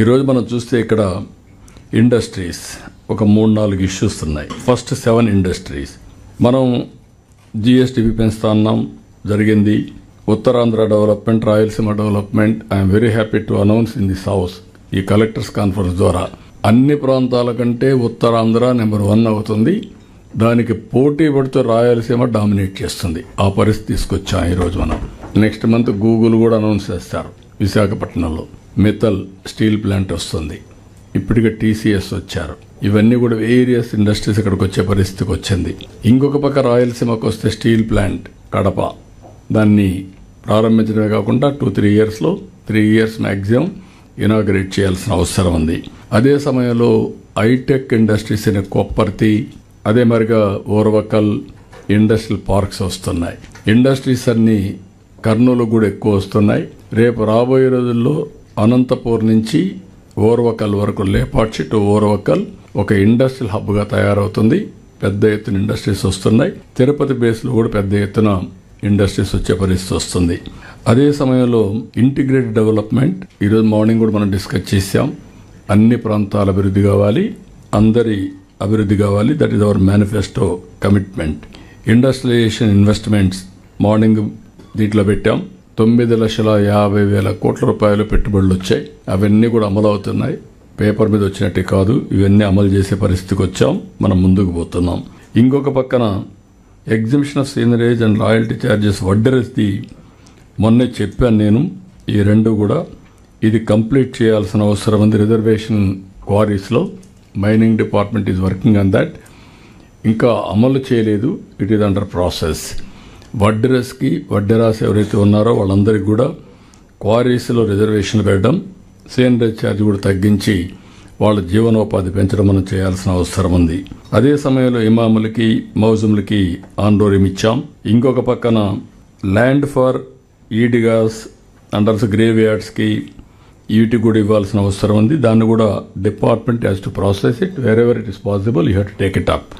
ఈరోజు మనం చూస్తే ఇక్కడ ఇండస్ట్రీస్ ఒక మూడు నాలుగు ఇష్యూస్ ఉన్నాయి. ఫస్ట్ సెవెన్ ఇండస్ట్రీస్ మనం జిఎస్టీపీ పెంచుతా ఉన్నాం జరిగింది. Uttarandhra development Rayalaseema development I'm very happy to announce in this house ఈ కలెక్టర్స్ కాన్ఫరెన్స్ ద్వారా. అన్ని ప్రాంతాల కంటే ఉత్తరాంధ్ర నెంబర్ వన్ అవుతుంది. దానికి పోటీ పడుతూ రాయలసీమ డామినేట్ చేస్తుంది. ఆ పరిస్థితి తీసుకొచ్చాం ఈరోజు మనం. నెక్స్ట్ మంత్ గూగుల్ కూడా అనౌన్స్ చేస్తారు విశాఖపట్నంలో. మిత్తల్ స్టీల్ ప్లాంట్ వస్తుంది. ఇప్పటికే టీసీఎస్ వచ్చారు. ఇవన్నీ కూడా వేరియస్ ఇండస్ట్రీస్ ఇక్కడికి వచ్చే పరిస్థితికి వచ్చింది. ఇంకొక పక్క రాయలసీమకు వస్తే స్టీల్ ప్లాంట్ కడప. దాన్ని ప్రారంభించడమే కాకుండా టూ త్రీ ఇయర్స్లో త్రీ ఇయర్స్ మ్యాక్సిమం ఇనాగ్రేట్ చేయాల్సిన అవసరం ఉంది. అదే సమయంలో హైటెక్ ఇండస్ట్రీస్ అనే కొప్పర్తి అదే మరిగా ఓర్వకల్ ఇండస్ట్రియల్ పార్క్స్ వస్తున్నాయి. ఇండస్ట్రీస్ అన్నీ కర్నూలు కూడా ఎక్కువ వస్తున్నాయి. రేపు రాబోయే రోజుల్లో అనంతపూర్ నుంచి ఓర్వకల్ వరకు లేపాక్షి టు ఓర్వకల్ ఒక ఇండస్ట్రియల్ హబ్గా తయారవుతుంది. పెద్ద ఎత్తున ఇండస్ట్రీస్ వస్తున్నాయి. తిరుపతి బేస్లో కూడా పెద్ద ఎత్తున ఇండస్ట్రీస్ వచ్చే పరిస్థితి వస్తుంది. అదే సమయంలో ఇంటిగ్రేటెడ్ డెవలప్మెంట్ ఈరోజు మార్నింగ్ కూడా మనం డిస్కస్ చేసాం అన్ని ప్రాంతాల అభివృద్ధి కావాలి. అందరి అభివృద్ధి కావాలి. That is our manifesto commitment. Industrialisation investments morning దీంట్లో పెట్టాం. తొమ్మిది లక్షల యాభై వేల కోట్ల రూపాయలు పెట్టుబడులు వచ్చాయి. అవన్నీ కూడా అమలు అవుతున్నాయి పేపర్ మీద వచ్చినట్టే కాదు ఇవన్నీ అమలు చేసే పరిస్థితికి వచ్చాం. మనం ముందుకు పోతున్నాం. ఇంకొక పక్కన exhibition of seigniorage and royalty charges వడ్డెరస్ది మొన్నే చెప్పాను నేను ఈ రెండు కూడా ఇది కంప్లీట్ చేయాల్సిన అవసరం ఉంది. Reservation క్వారీస్లో mining department is working on that. ఇంకా అమలు చేయలేదు. It is under process. వడ్డరస్కి Vaddaras ఎవరైతే ఉన్నారో వాళ్ళందరికీ కూడా క్వారీస్లో రిజర్వేషన్లు పెట్టడం సీనరేజ్ ఛార్జ్ కూడా తగ్గించి వాళ్ళ జీవనోపాధి పెంచడం మనం చేయాల్సిన అవసరం ఉంది. అదే సమయంలో ఇమాములకి మౌజుములకి ఆందోళన ఇచ్చాం. ఇంకొక పక్కన ల్యాండ్ ఫర్ ఈడిగాస్ అండర్స్ గ్రేవ్ యార్డ్స్కి వీటి కూడా ఇవ్వాల్సిన అవసరం ఉంది. దాన్ని కూడా department has to process it wherever it is possible you have to take it up